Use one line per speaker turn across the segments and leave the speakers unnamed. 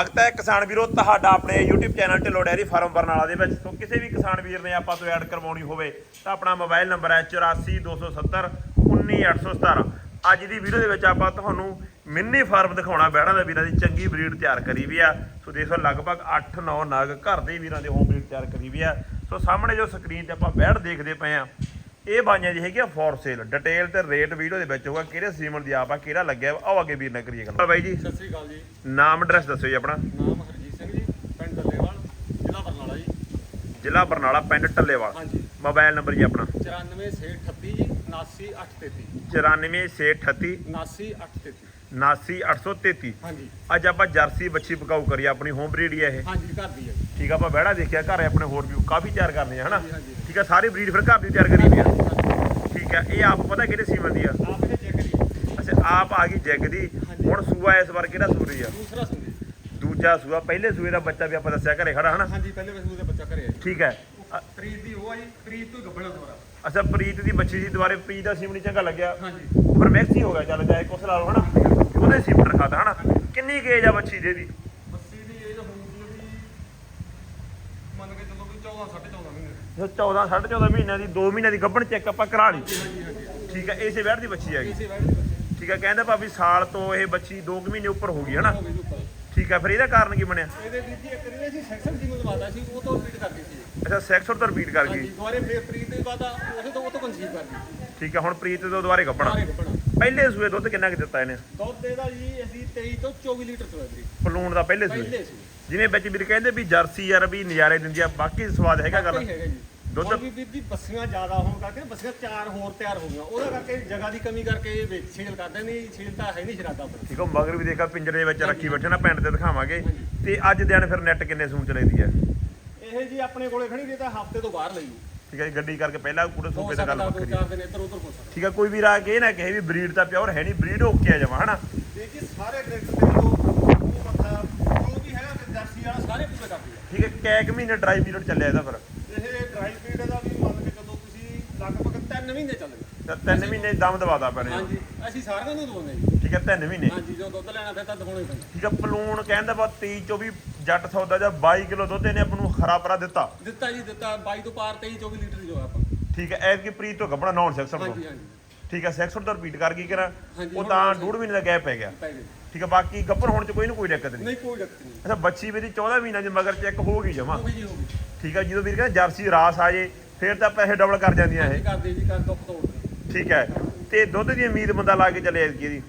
ਸਵਾਗਤ ਹੈ, ਕਿਸਾਨ ਵੀਰੋ, ਤੁਹਾਡਾ ਆਪਣੇ YouTube channel Dhillon dairy farm Barnala ਦੇ ਵਿੱਚ। ਤੋਂ ਕਿਸੇ ਵੀ ਕਿਸਾਨ ਵੀਰ ਨੇ ਆਪਾਂ ਤੋਂ ਐਡ ਕਰਵਾਉਣੀ ਹੋਵੇ, ਤਾਂ ਆਪਣਾ ਮੋਬਾਈਲ ਨੰਬਰ ਹੈ 8427 19817 ਅੱਜ ਦੀ ਵੀਡੀਓ ਦੇ ਵਿੱਚ ਆਪਾਂ ਤੁਹਾਨੂੰ ਮਿੰਨੀ ਫਾਰਮ ਦਿਖਾਉਣਾ ਬੈੜਾਂ ਦੇ ਵੀਰਾਂ ਦੀ ਚੰਗੀ ਬਰੀਡ ਤਿਆਰ ਕਰੀ ਵੀ ਆ। ਸੋ ਦੇਖੋ ਲਗਭਗ 8-9 ਨਗ ਘਰ ਦੇ ਵੀਰਾਂ ਦੇ ਹੋਮ ਬਰੀਡ ਤਿਆਰ ਕਰੀ ਵੀ ਆ। ਸੋ ਸਾਹਮਣੇ ਜੋ ਸਕਰੀਨ ਤੇ ਆਪਾਂ ਬੈੜ ਦੇਖਦੇ ਪਏ ਆ ਇਹ ਬਾਈਆਂ ਜੀ ਹੈਗੀ ਆ ਫੋਰ ਸੇਲ ਡਿਟੇਲ ਤੇ ਰੇਟ ਵੀਡੀਓ ਦੇ ਵਿੱਚ ਹੋਊਗਾ ਕਿਹੜੇ ਸੀਮਨ ਦੀ ਆਪ ਆ ਕਿਹੜਾ ਲੱਗਿਆ ਆਓ ਅੱਗੇ ਵੀਰ ਨਾਲ ਕਰੀਏ ਗੱਲ। ਬਾਈ ਜੀ
ਸਤਿ ਸ੍ਰੀ ਅਕਾਲ ਜੀ।
ਨਾਮ ਐਡਰੈਸ ਦੱਸੋ ਜੀ ਆਪਣਾ।
ਨਾਮ ਹਰਜੀਤ ਸਿੰਘ ਜੀ ਪਿੰਡ ਦੱਲੇਵਾਲ ਜ਼ਿਲ੍ਹਾ ਬਰਨਾਲਾ ਜੀ।
ਜ਼ਿਲ੍ਹਾ ਬਰਨਾਲਾ ਪਿੰਡ ਟੱਲੇਵਾਲ
ਹਾਂਜੀ।
ਮੋਬਾਈਲ ਨੰਬਰ ਜੀ ਆਪਣਾ।
9438 ਜੀ 79833
94638
79833
79833
ਹਾਂਜੀ।
ਅੱਜ ਆਪਾਂ ਜਰਸੀ ਬੱਚੀ ਪਕਾਊ ਕਰੀ ਆਪਣੀ ਹੋਮ ਬਰੀਡ ਹੀ ਹੈ ਇਹ।
ਹਾਂਜੀ ਘਰ ਦੀ ਹੈ ਜੀ।
ਠੀਕ ਆ ਆਪਾਂ ਬਹਿੜਾ ਦੇਖਿਆ ਘਰ ਆਪਣੇ ਹੋਰ ਵੀ ਕਾਫੀ ਤਿਆਰ ਕਰਨੇ ਆ ਹਨਾ?
ਹਾਂਜੀ, ਹਾਂਜੀ।
ਠੀਕ ਆ ਸਾਰੀ ਬਰੀਡ ਫਿਰ ਘਰ ਦੀ ਤਿਆਰ ਕਰੀ ਵੀ ਆ। ਠੀਕ ਆ ਇਹ ਆਪ ਪਤਾ ਕਿਹੜੇ ਸੀਮਨ ਦੀ ਆ?
ਆਪ ਇਹ ਚੈੱਕ ਜੀ
ਅੱਛਾ ਆਪ ਆ ਗਈ ਜੈਗ ਦੀ। ਹੁਣ ਸੂਆ ਇਸ ਵਾਰ ਕਿਹੜਾ ਸੂ ਰਹੀ ਆ?
ਦੂਸਰਾ ਸੰਗੀ
ਦੂਜਾ ਸੂਆ ਪਹਿਲੇ ਸੂਏ ਦਾ ਬੱਚਾ ਵੀ ਆਪਾਂ ਦੱਸਿਆ ਘਰੇ ਖੜਾ ਹਨਾ?
ਹਾਂਜੀ ਪਹਿਲੇ ਵਸੂ ਦੇ ਬੱਚਾ ਘਰੇ ਹੈ ਜੀ।
ਠੀਕ ਹੈ ਅ-
ਪ੍ਰੀਤ ਦੀ ਉਹ ਆ ਜੀ ਪ੍ਰੀਤ ਤੋਂ ਗੱਬਣਾ ਦੁਆਰਾ
ਅੱਛਾ ਪ੍ਰੀਤ ਦੀ ਬੱਚੀ ਦੀ ਦੁਬਾਰੇ ਪ੍ਰੀਤ ਦਾ ਸੀਮਨ ਚੰਗਾ ਲੱਗਿਆ।
ਹਾਂਜੀ।
ਫਿਰ ਮਿਕਸ ਹੀ ਹੋ ਗਿਆ ਚੱਲ ਜਾਏ ਕੁਛ ਲਾ ਲਓ ਹਨਾ? ਉਹਦੇ ਸੀਮਨ ਰਖਾਤਾ ਹਨਾ? ਕਿੰਨੀ ਗੇਜ ਆ ਬੱਚੀ ਦੇ ਦੀ
ਬੱਸੀ ਦੀ ਏਜ ਹੋਊਗੀ ਉਹਦੀ ਮੰਨ ਕੇ ਚੱਲੋ ਵੀ 14 14.5 ਮਹੀਨੇ
ਜੋ 14 14.5 ਮਹੀਨਿਆਂ ਦੀ 2 ਮਹੀਨਿਆਂ ਦੀ ਗੱਭਣ ਚੈੱਕ ਆਪਾਂ ਕਰਾ ਲਈ।
ਹਾਂਜੀ ਹਾਂਜੀ
ਠੀਕ ਹੈ ਇਸੇ ਵੈਰ ਦੀ ਬੱਚੀ ਹੈਗੀ।
ਇਸੇ ਵੈਡ ਦੇ ਬੱਚੇ।
ਠੀਕ ਹੈ ਕਹਿੰਦੇ ਭਾਵੇਂ ਸਾਲ ਤੋਂ ਇਹ ਬੱਚੀ 2 ਮਹੀਨੇ ਉੱਪਰ ਹੋ ਗਈ ਹਨਾ?
ਹੋ ਗਈ ਜੀ ਉੱਪਰ।
ਠੀਕ ਹੈ ਫਿਰ ਇਹਦਾ ਕਾਰਨ ਕੀ ਬਣਿਆ?
ਇਹਦੇ ਵੀਰ ਜੀ ਇੱਕ ਵਾਰੀ ਅਸੀਂ ਸੈਕਸ਼ਨ ਦੀ ਮੰਗਵਾਤਾ ਸੀ ਉਹ ਤੋਂ ਰਿਪੀਟ ਕਰਦੀ ਸੀ।
ਅੱਛਾ ਸੈਕਸਰ ਤੋਂ ਰਿਪੀਟ ਕਰ
ਹਾਂਜੀ
ਗਈ
ਦੁਬਾਰੇ ਫੇਰ ਪ੍ਰੀਤ ਦੇ ਬਾਅਦ ਉਹਦੇ ਤੋਂ ਉਹ ਤੋਂ ਕਨਸੀਵ ਕਰਦੀ
ਠੀਕ ਹੈ ਹੁਣ ਪ੍ਰੀਤ ਤੋਂ ਦੁਬਾਰੇ
ਸਾਰੇ ਕੱਪੜਾ
ਪਹਿਲੇ ਸੂਏ ਦੁੱਧ ਕਿੰਨਾ ਕੁ ਦਿੱਤਾ ਇਹਨੇ?
ਦੁੱਧ ਇਹਦਾ ਜੀ ਅਸੀਂ 23 ਤੋਂ 24 ਲੀਟਰ ਚੋਇਆ ਵੀਰੇ
ਪਲੂਣ ਦਾ ਪਹਿਲੇ ਸੂਏ।
ਪਹਿਲੇ ਸੀ
ਜਿਵੇਂ ਵਿੱਚ ਵੀਰ ਕਹਿੰਦੇ ਵੀ ਜਰਸੀ ਯਾਰ ਵੀ ਨਜ਼ਾਰੇ ਦਿੰਦੀ ਆ ਬਾਕੀ ਸਵਾਦ ਹੈਗਾ ਗੱਲ।
ਹੈਗਾ ਜੀ।
ਦੁੱਧ-
ਵੀ ਵੀਰ ਜੀ ਬੱਸੀਆਂ ਜ਼ਿਆਦਾ ਹੋਣ ਕਰਕੇ ਬੱਸੀਆਂ ਚਾਰ ਹੋਰ ਤਿਆਰ ਹੋ ਗਈਆਂ। ਉਹਦਾ ਕਰਕੇ ਜਗ੍ਹਾ ਦੀ ਕਮੀ ਕਰਕੇ ਇਹ ਵੇਚ ਸੇਲ ਕਰਦੇ ਨਹੀਂ ਸੇਲ ਤਾਂ ਹੈ ਨਹੀਂ ਸ਼ਰਾਦਾ ਆਪਣਾ
ਠੀਕ ਹੈ ਮਗਰ ਵੀ ਦੇਖਾ ਪਿੰਜਰੇ ਦੇ ਵਿੱਚ ਰੱਖੀ ਬੈਠੇ ਨਾ ਪਿੰਡ ਤੇ ਦਿਖਾਵਾਂਗੇ। ਤੇ ਅੱਜ ਦਿਨ ਫਿਰ ਨੈਟ ਕਿੰਨੇ ਸੂਣ ਚਲੇਦੀ ਹੈ
ਇਹ ਜੀ ਆਪਣੇ ਕੋਲੇ ਖੜੀ ਨਹੀਂ ਤਾਂ ਹਫ਼ਤੇ ਤੋਂ ਬਾਹਰ ਲਈ
ਠੀਕ ਹੈ ਜੀ, ਗੱਡੀ ਕਰਕੇ ਪਹਿਲਾਂ ਪੂਰੇ
ਹੋ
ਸੂਬੇ ਤੇ ਗੱਲ
ਦੋ
ਵੱਖਰੀ
ਚਾਰ ਦਿਨ ਇੱਧਰ ਉੱਧਰ ਹੋ ਸਕਦਾ।
ਠੀਕ ਹੈ ਕੋਈ ਵੀ ਰਾ ਕੇ ਨਾ ਕਹੇ ਵੀ ਬਰੀਡ ਤਾਂ ਪਿਓਰ ਹੈ ਨਹੀਂ ਬਰੀਡ ਓਕੇ ਆ ਜਮਾ ਹਨਾ?
ਜੀ ਸਾਰੇ ਡਾਕਟਰ ਦੇ ਤੋਂ ਉਹ ਮੱਥਾ ਜੋ ਵੀ ਹੈਗਾ ਜਰਸੀ ਵਾਲਾ ਸਾਰੇ ਪੂਰੇ ਕਰਦੀ ਹੈ
ਠੀਕ ਹੈ ਕੈਕ ਮਹੀਨੇ ਡਰਾਈ ਪੀਰੀਅਡ ਚੱਲਿਆ ਇਹਦਾ ਫਿਰ।
ਇਹ ਡਰਾਈ ਫੀਡ ਦਾ ਵੀ ਮੰਨ ਕੇ ਜਦੋਂ ਤੁਸੀਂ ਲਗਭਗ 3 ਮਹੀਨੇ ਚੱਲ ਗਏ।
ਤਾਂ ਤਿੰਨ ਮਹੀਨੇ ਦਮ ਦਵਾਦਾ ਪੈਣੇ
ਹਾਂਜੀ ਅਸੀਂ ਸਾਰਿਆਂ ਨੂੰ ਦਵਾਉਂਦੇ ਜੀ।
ਠੀਕ ਹੈ ਤਿੰਨ ਮਹੀਨੇ।
ਹਾਂਜੀ ਜੋ ਦੁੱਧ ਲੈਣਾ ਫਿਰ ਤਾਂ ਦਿਖਾਉਣਾ ਹੀ ਪੈਂਦਾ।
ਠੀਕ ਹੈ ਪਲੂਣ ਕਹਿੰਦਾ ਬਾ 23 24 ਜੱਟ ਸੌਦਾ ਜਾਂ 22 ਕਿਲੋ ਦੁੱਧ ਇਹਨੇ ਆਪਾਂ ਨੂੰ ਹਰਾ ਭਰਾ ਦਿੱਤਾ।
ਦਿੱਤਾ ਜੀ ਦਿੱਤਾ। 22 ਤੋਂ ਪਾਰ 23 24 ਲੀਟਰ ਜੋ ਆਪਾਂ।
ਠੀਕ ਹੈ ਐਸ ਕੀ ਪ੍ਰੀਤ ਤੋਂ ਕੱਪੜਾ ਨੌਨ ਸੈਕਸਰ ਤੋਂ।
ਹਾਂਜੀ ਹਾਂਜੀ।
ਠੀਕ ਹੈ ਸੈਕਸਰ ਤੋਂ ਰਿਪੀਟ ਕਰ ਗਈ ਕਰਾਂ?
ਹਾਂਜੀ,
ਉਹ
ਹੁਣ
ਤਾਂ। ਡੂਢ ਮਹੀਨੇ ਦਾ ਗੈਪ ਪੈ ਗਿਆ।
ਪੈ ਗਏ
ਠੀਕ ਹੈ ਬਾਕੀ ਗੱਭਰ ਹੋਣ ਚ ਕੋਈ ਨਾ ਕੋਈ ਦਿੱਕਤ ਨਹੀਂ।
ਨਹੀਂ ਕੋਈ ਦਿੱਕਤ ਨਹੀਂ।
ਅੱਛਾ ਬੱਚੀ ਮੇਰੀ 14 ਮਹੀਨਿਆਂ ਦੀ ਮਗਰ ਚੈੱਕ ਹੋ ਗਈ ਜਮਾ।
ਹੋ ਗਈ ਜੀ ਹੋ ਗਈ।
ਠੀਕ ਹੈ ਜਦੋਂ ਵੀਰ ਕਹਿੰਦਾ ਜਰਸੀ ਰਾਸ ਆ ਜੇ ਫਿਰ ਤਾਂ ਪੈਸੇ ਡਬਲ ਕਰ ਜਾਂਦੀਆਂ ਇਹ।
ਕਰਦੇ ਜੀ ਕਰ ਦੁੱਖ ਤੋੜਦੇ
ਠੀਕ ਹੈ ਤੇ ਦੁੱਧ ਦੀ ਉਮੀਦ ਬੰਦਾ ਲਾ ਕੇ ਚੱਲੇ ਐਤਕੀ ਦੀ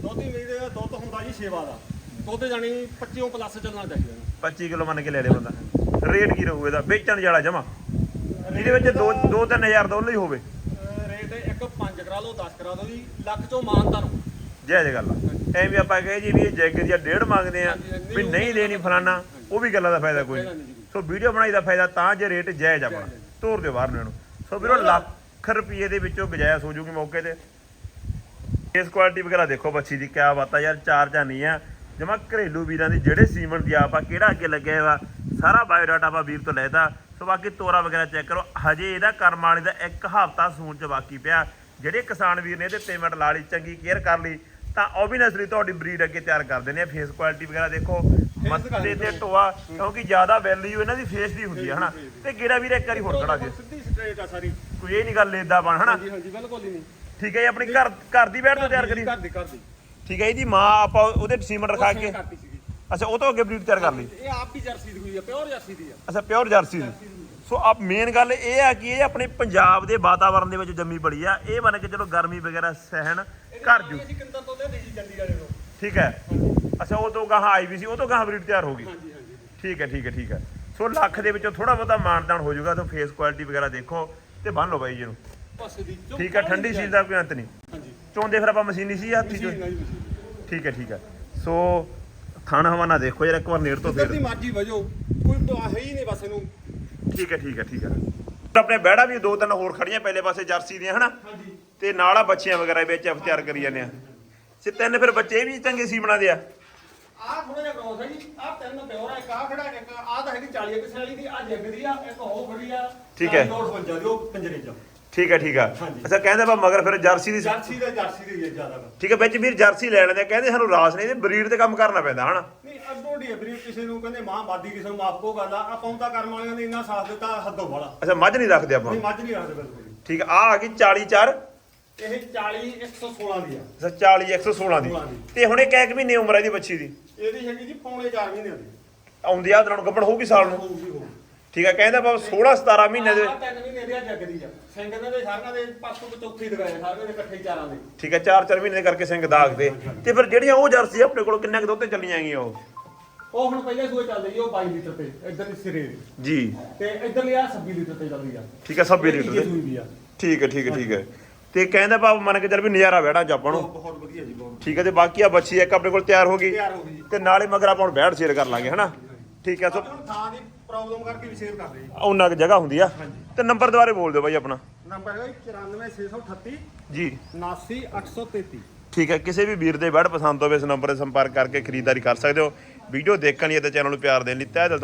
ਦੁੱਧ ਹੀ ਮੇਰੀ ਦਾ ਦੁੱਧ ਹੁੰਦਾ ਜੀ ਸੇਵਾ ਦਾ। ਦੁੱਧ ਜਾਣੀ 25 ਪਲੱਸ ਚੱਲਣਾ ਚਾਹੀਦਾ। ਇਹਨੂੰ।
25 ਕਿਲੋ ਮੰਨ ਕੇ ਲੈ ਲੈ ਬੰਦਾ। ਰੇਟ ਕੀ ਰਹੂ ਇਹਦਾ? ਵੇਚਣ ਵਾਲਾ ਜਮਾ। ਇਹਦੇ ਵਿੱਚ 2 2 3000 ਦੋਨੋਂ ਹੀ ਹੋਵੇ।
ਰੇਟ ਇੱਕ 5 ਕਰਾ ਲਓ 10 ਕਰਾ ਲਓ ਜੀ। ਲੱਖ ਚੋਂ ਮਾਨਤਾ ਨੂੰ
ਜੈ ਜੈ ਗੱਲ ਆ। ਐਵੇਂ ਆਪਾਂ ਕਹੇ ਜੀ ਵੀ ਇਹ ਜੈਗ ਦੀ ਡੇਢ ਮੰਗਦੇ ਆ ਵੀ ਨਹੀਂ ਦੇਣੀ ਫਲਾਨਾ ਉਹ ਵੀ ਗੱਲਾਂ ਦਾ ਫਾਇਦਾ ਕੋਈ ਨਹੀਂ
ਜੀ।
ਸੋ ਵੀਡੀਓ ਬਣਾਈ ਦਾ ਫਾਇਦਾ ਤਾਂ ਜੇ ਰੇਟ ਜਾਇਜ਼ ਆਪਣਾ। ਤੋਰ ਦਿਓ ਬਾਹਰ ਨੂੰ। ਇਹਨੂੰ ਸੋ ਵੀਰੋ ਲੱਖ ਰੁਪਏ ਦੇ ਵਿੱਚੋਂ ਗੁਜਾਇਸ਼ ਹੋ ਜੂਗੀ ਮੌਕੇ ਤੇ। ਇਸ ਕੁਆਲਿਟੀ ਵਗੈਰਾ ਦੇਖੋ ਬੱਚੀ ਦੀ ਕਿਆ ਬਾਤ ਆ ਯਾਰ ਚਾਰ ਚਾਨੀ ਆ। ਜਮਾ ਘਰੇਲੂ ਵੀਰਾਂ ਦੀ ਜਿਹੜੇ ਸੀਮਨ ਦੀ ਆਪ ਕਿਹੜਾ ਅੱਗੇ ਲੱਗਿਆ ਵਾ ਸਾਰਾ ਬਾਇਓਡਾਟਾ ਆਪਾਂ ਵੀਰ ਤੋਂ ਲੈਦਾ ਸੋ ਬਾਕੀ ਤੋਰਾ ਵਗੈਰਾ ਚੈੱਕ ਕਰੋ। ਹਜੇ ਇਹਦਾ ਕਰਮ ਵਾਲੇ ਦਾ ਇੱਕ ਹਫ਼ਤਾ ਸੂਣ ਚ ਬਾਕੀ ਪਿਆ। ਜਿਹੜੇ ਕਿਸਾਨ ਵੀਰ ਨੇ ਇਹਦੇ ਪੇਮੈਂਟ ਲਾ ਲਈ ਚੰਗੀ ਕੇਅਰ ਕਰ ਲਈ ਤਾਂ ਓਬਵੀਅਸਲੀ ਤੁਹਾਡੀ ਬਰੀਡ ਅੱਗੇ ਤਿਆਰ ਕਰ ਦਿੰਦੇ ਆ। ਫੇਸ ਕੁਆਲਿਟੀ ਵਗੈਰਾ ਦੇਖੋ। ਮੱਥੇ ਤੇ ਟੋਆ ਕਿਉਂਕਿ ਜ਼ਿਆਦਾ ਵੈਲਿਊ ਇਹਨਾਂ ਦੀ ਫੇਸ ਦੀ ਹੁੰਦੀ ਹੈ ਹਨਾ? ਤੇ ਗੇੜਾ ਵੀਰ ਇੱਕ ਵਾਰੀ ਹੋਰ ਖੜਾ ਜੀ
ਸਿੱਧੀ ਸਟ੍ਰੇਟ ਆ ਸਾਰੀ।
ਕੋਈ ਇਹ ਨਹੀਂ ਗੱਲ ਏਦਾਂ ਬਣ ਹਨਾ?
ਹਾਂਜੀ ਹਾਂਜੀ ਬਿਲਕੁਲ ਹੀ ਨਹੀਂ
ਠੀਕ ਹੈ ਜੀ ਆਪਣੀ ਘਰ ਘਰ ਦੀ ਬੈਠ ਤੋਂ ਤਿਆਰ ਕਰੀ
ਘਰ ਦੀ ਘਰ ਦੀ।
ਠੀਕ ਹੈ ਇਹਦੀ ਮਾਂ ਆਪਾਂ ਉਹਦੇ ਸੀਮਨ ਰਖਾ ਕੇ। ਅੱਛਾ ਉਹ ਤੋਂ ਅੱਗੇ ਬਰੀਡ ਤਿਆਰ ਕਰ ਲਈ।
ਇਹ ਆਪ ਵੀ ਜਰਸੀ ਦੀ ਹੋਈ ਆ ਪਿਓਰ ਜਰਸੀ ਦੀ ਆ।
ਅੱਛਾ ਪਿਓਰ ਜਰਸੀ ਦੀ। ਸੋ ਆਪ ਮੇਨ ਗੱਲ ਇਹ ਆ ਕਿ ਇਹ ਆਪਣੇ ਪੰਜਾਬ ਦੇ ਵਾਤਾਵਰਣ ਦੇ ਵਿੱਚ ਜੰਮੀ ਬੜੀ ਆ। ਇਹ ਮੰਨ ਕੇ ਚਲੋ ਗਰਮੀ ਵਗੈਰਾ ਸਹਿਣ ਘਰ ਜੂ। ਠੀਕ ਹੈ। ਅੱਛਾ ਉਹ ਤੋਂ ਗਾਹਾਂ ਆਈ ਵੀ ਸੀ ਉਹ ਤੋਂ ਗਾਹਾਂ ਬਰੀਡ ਤਿਆਰ ਹੋ ਗਈ।
ਹਾਂਜੀ ਹਾਂਜੀ।
ਠੀਕ ਹੈ ਠੀਕ ਹੈ ਠੀਕ ਹੈ। ਸੋ ਲੱਖ ਦੇ ਵਿੱਚੋਂ ਥੋੜਾ ਬਹੁਤਾ ਮਾਨਦਾਨ ਹੋ ਜਾਊਗਾ ਤਾਂ ਫੇਸ ਕੁਆਲਿਟੀ ਵਗੈਰਾ ਦੇਖੋ ਤੇ ਬੰਨ ਲਓ ਬਾਈ ਜੀ ਨੂੰ।
ਦੀ
ਠੀਕ ਹੈ ਠੰਡੀ ਸੀਲ ਦਾ ਕੋਈ ਅੰਤ ਨਹੀਂ।
ਹਾਂਜੀ।
ਚੋਂਦੇ ਫਿਰ ਆਪਾਂ ਮਸ਼ੀਨੀ ਸੀ ਹੱਥੀ ਚੋਂ? ਠੀਕ ਹੈ ਠੀਕ ਹੈ। ਸੋ ਥਣ ਹਵਾਨਾ ਦੇਖੋ ਯਾਰ ਇੱਕ ਵਾਰ ਨੇੜ ਤੋਂ ਫਿਰ।
ਦੀ ਮਰਜ਼ੀ ਵਜੋ ਕੋਈ ਦੁਆ ਹੈ ਹੀ ਨਹੀਂ ਬਸ ਇਹਨੂੰ।
ਠੀਕ ਹੈ ਠੀਕ ਹੈ ਠੀਕ ਹੈ। ਆਪਣੇ ਬੈੜਾ ਵੀ ਦੋ ਤਿੰਨ ਹੋਰ ਖੜੀਆਂ ਪਹਿਲੇ ਪਾਸੇ ਜਰਸੀ ਦੀਆਂ ਹਨਾ?
ਹਾਂਜੀ।
ਤੇ ਨਾਲ ਆ ਬੱਚੀਆਂ ਵਗੈਰਾ ਵਿੱਚ ਤਿਆਰ ਕਰੀ ਜਾਂਦੇ ਆ। ਤੇ ਤਿੰਨ ਫਿਰ ਬੱਚੇ ਵੀ ਚੰਗੇ ਸੀ ਬਣਾਦੇ ਆ।
ਆਹ ਥੋੜਾ ਜਿਹਾ ਕ੍ਰੋਸ ਹੈ ਜੀ। ਆਹ ਤਿੰਨ ਪਿਓਰ ਆ ਇੱਕ ਆਹ ਖੜਾ ਇੱਕ ਆਹ ਤਾਂ ਹੈਗੀ 40 ਕਿਸੇ ਵਾਲੀ ਦੀ ਆਹ ਜੱਗਦੀ ਆ ਇੱਕ ਹੋ ਖੜੀ ਆ।
ਠੀਕ ਹੈ।
958 ਦੀ ਉਹ ਪੰਜਰੇ ਚ
ਠੀਕ ਹੈ ਠੀਕ ਆ
ਹਾਂਜੀ।
ਅੱਛਾ ਕਹਿੰਦੇ ਬਾ ਮਗਰ ਫਿਰ ਜਰਸੀ ਦੀ
ਜਰਸੀ ਦਾ ਜਰਸੀ ਦੀ ਹੈ ਜ਼ਿਆਦਾ।
ਠੀਕ ਹੈ ਵਿੱਚ ਵੀਰ ਜਰਸੀ ਲੈ ਲੈਂਦੇ ਆ, ਕਹਿੰਦੇ ਸਾਨੂੰ ਰਾਸ ਨਹੀਂ ਤੇ ਬਰੀਡ ਤੇ ਕੰਮ ਕਰਨਾ ਪੈਂਦਾ ਹਨਾ?
ਨਹੀਂ ਅੱਡੋ ਢੋਡੀ ਅਬਰੀ ਕਿਸੇ ਨੂੰ ਕਹਿੰਦੇ ਮਾਂ ਬਾਦੀ ਕਿਸੇ ਨੂੰ ਮਾਫ ਕੋ ਗੱਲ ਆ। ਆਪਾਂ ਤਾਂ ਕਰਮ ਵਾਲਿਆਂ ਨੇ ਇੰਨਾ ਸਾਥ ਦਿੱਤਾ ਹੱਦੋਂ ਵਾਲਾ।
ਅੱਛਾ ਮੱਝ ਨਹੀਂ ਰੱਖਦੇ ਆਪਾਂ।
ਨਹੀਂ ਮੱਝ ਨਹੀਂ ਰੱਖਦੇ ਬਿਲਕੁਲ ਵੀ।
ਠੀਕ ਆ ਆਹ ਆ ਗਈ 44
ਇਹ 40 116 ਦੀ ਆ।
ਅੱਛਾ 40 116 ਦੀ।
16 ਦੀ।
ਤੇ ਹੁਣੇ ਕਹਿ ਕਿ ਮਹੀਨੇ ਉਮਰ ਹੈ ਇਹਦੀ ਬੱਚੀ ਦੀ?
ਇਹਦੀ ਹੈਗੀ ਜੀ ਪੌਣੇ 4 ਮਹੀਨੇ ਦੀ।
ਆਉਂਦੀ ਆ ਦਰਾਂ ਗੱਭਣ ਹੋਊਗੀ ਸਾਲ ਨੂੰ?
ਹੋਊਗੀ ਹੋਊਗੀ।
ਠੀਕ ਆ ਕਹਿੰਦਾ ਬਾਬਾ 16 17 ਮਹੀਨੇ ਦੇ।
ਆਹ ਤਿੰਨ ਮਹੀਨੇ ਦੀ ਆ ਜੱਗਦੀ ਆ। ਸਿੰਘ ਇਹਨਾਂ ਦੇ ਸਾਰਿਆਂ ਦੇ ਪਾਸੋਂ ਤੋਂ ਚੌਥੀ ਦਗਾਏ ਸਾਰਿਆਂ ਦੇ ਇਕੱਠੇ ਚਾਰਾਂ ਦੇ।
ਠੀਕ 4-4 ਮਹੀਨੇ ਦੇ ਕਰਕੇ ਸਿੰਘ ਦਾਗ ਦੇ। ਤੇ ਫਿਰ ਜਿਹੜੀਆਂ ਉਹ ਜਰਸੀ ਆਪਣੇ ਕੋਲ ਕਿੰਨੇ ਕੁ ਦੁੱਧ ਤੇ ਚੱਲੀਆਂ ਗਈਆਂ ਉਹ?
ਉਹ ਹੁਣ ਪਹਿਲੇ ਸੂਏ ਚੱਲਦੇ ਜੀ ਉਹ 22 ਲੀਟਰ ਤੇ ਇੱਧਰ ਦੀ ਸਿਰੇ ਦੀ।
ਜੀ।
ਤੇ ਇੱਧਰ ਲਿਆ 26 ਲੀਟਰ ਤੇ ਚੱਲਦੀ ਆ।
ਠੀਕ ਹੈ 26 ਲੀਟਰ
ਤੀਜੇ
ਦੇ
ਸੂਈ ਦੀ ਆ।
ਠੀਕ ਹੈ ਠੀਕ ਹੈ ਠੀਕ ਹੈ ਤੇ ਕਹਿੰਦਾ ਬਾਬ ਮੰਨ ਕੇ ਚੱਲ ਵੀ ਨਜ਼ਾਰਾ ਬੈਠਾ ਚ ਆਪਾਂ ਨੂੰ।
ਬਹੁਤ ਵਧੀਆ ਜੀ ਬਹੁਤ।
ਠੀਕ ਹੈ ਤੇ ਬਾਕੀ ਆ ਬੱਚੀ ਇੱਕ ਆਪਣੇ ਕੋਲ ਤਿਆਰ ਹੋ ਗਈ।
ਤਿਆਰ ਹੋ ਗਈ ਜੀ।
ਤੇ ਨਾਲੇ ਮਗਰ ਆਪਾਂ ਹੁਣ ਬੈਠ ਸ਼ੇਅਰ ਕਰ ਲਾਂਗੇ ਹਨਾ? ਠੀਕ ਹੈ ਸੋ
ਆਪਾਂ ਨੂੰ ਥਾਂ ਦੀ ਪ੍ਰੋਬਲਮ ਕਰਕੇ ਵੀ ਸ਼ੇਅਰ ਕਰਦੇ ਜੀ
ਉਹਨਾਂ ਕੁ ਜਗ੍ਹਾ ਹੁੰਦੀ ਆ। ਤੇ ਨੰਬਰ ਦੁਬਾਰੇ ਬੋਲ ਦਿਓ ਬਾਈ ਆਪਣਾ।
ਨੰਬਰ ਹੈ 94638
ਜੀ।
79833
ਠੀਕ ਹੈ ਕਿਸੇ ਵੀ ਵੀਰ ਦੇ ਬੈਡ ਪਸੰਦ ਹੋਵੇ ਇਸ ਨੰਬਰ ਤੇ ਸੰਪਰਕ ਕਰਕੇ ਖਰੀਦਦਾਰੀ ਕਰ ਸਕਦੇ ਹੋ। ਵੀਡੀਓ ਦੇਖਣ ਲਈ ਤੇ ਚੈਨਲ ਨੂੰ ਪਿਆਰ ਦੇਣ ਲਈ ਤਹਿ ਦਿਲ ਤੋਂ